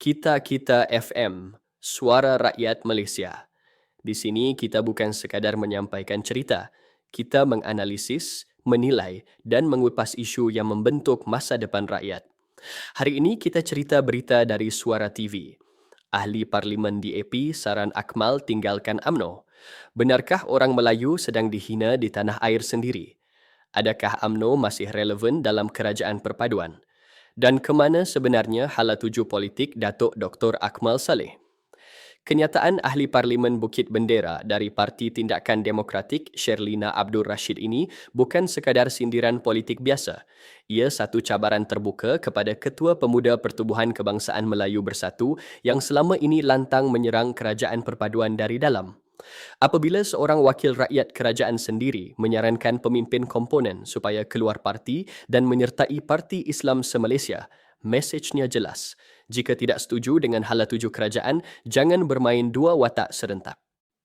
Kita Kita FM, Suara Rakyat Malaysia. Di sini kita bukan sekadar menyampaikan cerita, kita menganalisis, menilai dan mengupas isu yang membentuk masa depan rakyat. Hari ini kita cerita berita dari Suara TV. Ahli Parlimen DAP saran Akmal tinggalkan AMNO. Benarkah orang Melayu sedang dihina di tanah air sendiri? Adakah AMNO masih relevan dalam kerajaan perpaduan? Dan ke mana sebenarnya hala tuju politik Datuk Dr. Akmal Saleh. Kenyataan ahli Parlimen Bukit Bendera dari Parti Tindakan Demokratik Sherlina Abdul Rashid ini bukan sekadar sindiran politik biasa. Ia satu cabaran terbuka kepada Ketua Pemuda Pertubuhan Kebangsaan Melayu Bersatu yang selama ini lantang menyerang kerajaan perpaduan dari dalam. Apabila seorang wakil rakyat kerajaan sendiri menyarankan pemimpin komponen supaya keluar parti dan menyertai Parti Islam se-Malaysia, mesejnya jelas. Jika tidak setuju dengan hala tuju kerajaan, jangan bermain dua watak serentak.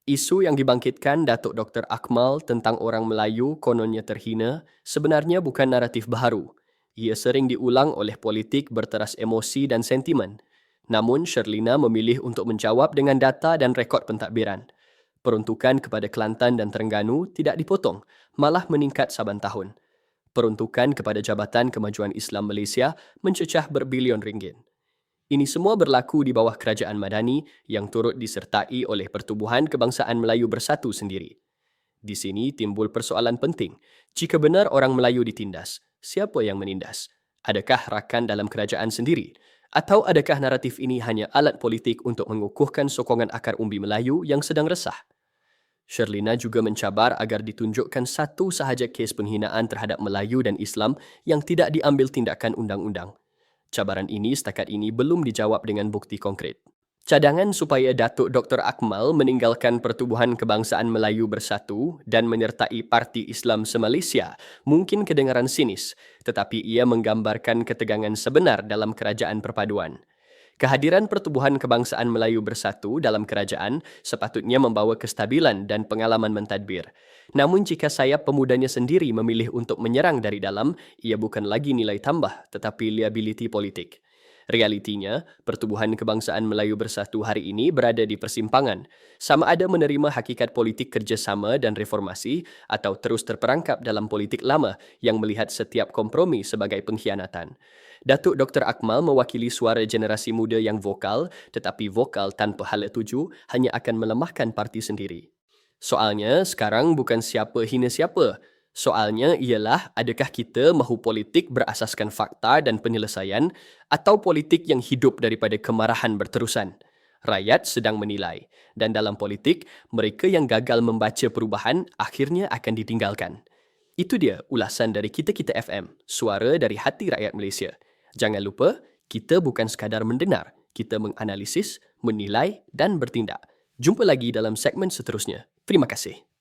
Isu yang dibangkitkan Datuk Dr. Akmal tentang orang Melayu kononnya terhina sebenarnya bukan naratif baharu. Ia sering diulang oleh politik berteras emosi dan sentimen. Namun, Sherlina memilih untuk menjawab dengan data dan rekod pentadbiran peruntukan kepada Kelantan dan Terengganu tidak dipotong, malah meningkat saban tahun. Peruntukan kepada Jabatan Kemajuan Islam Malaysia mencecah berbilion ringgit. Ini semua berlaku di bawah kerajaan Madani yang turut disertai oleh Pertubuhan Kebangsaan Melayu Bersatu sendiri. Di sini timbul persoalan penting. Jika benar orang Melayu ditindas, siapa yang menindas? Adakah rakan dalam kerajaan sendiri? Atau adakah naratif ini hanya alat politik untuk mengukuhkan sokongan akar umbi Melayu yang sedang resah? Sherlina juga mencabar agar ditunjukkan satu sahaja kes penghinaan terhadap Melayu dan Islam yang tidak diambil tindakan undang-undang. Cabaran ini setakat ini belum dijawab dengan bukti konkret. Cadangan supaya Datuk Dr. Akmal meninggalkan Pertubuhan Kebangsaan Melayu Bersatu dan menyertai Parti Islam se-Malaysia mungkin kedengaran sinis, tetapi ia menggambarkan ketegangan sebenar dalam kerajaan perpaduan. Kehadiran Pertubuhan Kebangsaan Melayu Bersatu dalam kerajaan sepatutnya membawa kestabilan dan pengalaman mentadbir. Namun jika sayap pemudanya sendiri memilih untuk menyerang dari dalam, ia bukan lagi nilai tambah tetapi liability politik. Realitinya, Pertubuhan Kebangsaan Melayu Bersatu hari ini berada di persimpangan. Sama ada menerima hakikat politik kerjasama dan reformasi atau terus terperangkap dalam politik lama yang melihat setiap kompromi sebagai pengkhianatan. Datuk Dr. Akmal mewakili suara generasi muda yang vokal tetapi vokal tanpa hala tuju hanya akan melemahkan parti sendiri. Soalnya sekarang bukan siapa hina siapa. Soalnya ialah adakah kita mahu politik berasaskan fakta dan penyelesaian atau politik yang hidup daripada kemarahan berterusan. Rakyat sedang menilai dan dalam politik mereka yang gagal membaca perubahan akhirnya akan ditinggalkan. Itu dia ulasan dari Kita-Kita FM, suara dari hati rakyat Malaysia. Jangan lupa, kita bukan sekadar mendengar, kita menganalisis, menilai dan bertindak. Jumpa lagi dalam segmen seterusnya. Terima kasih.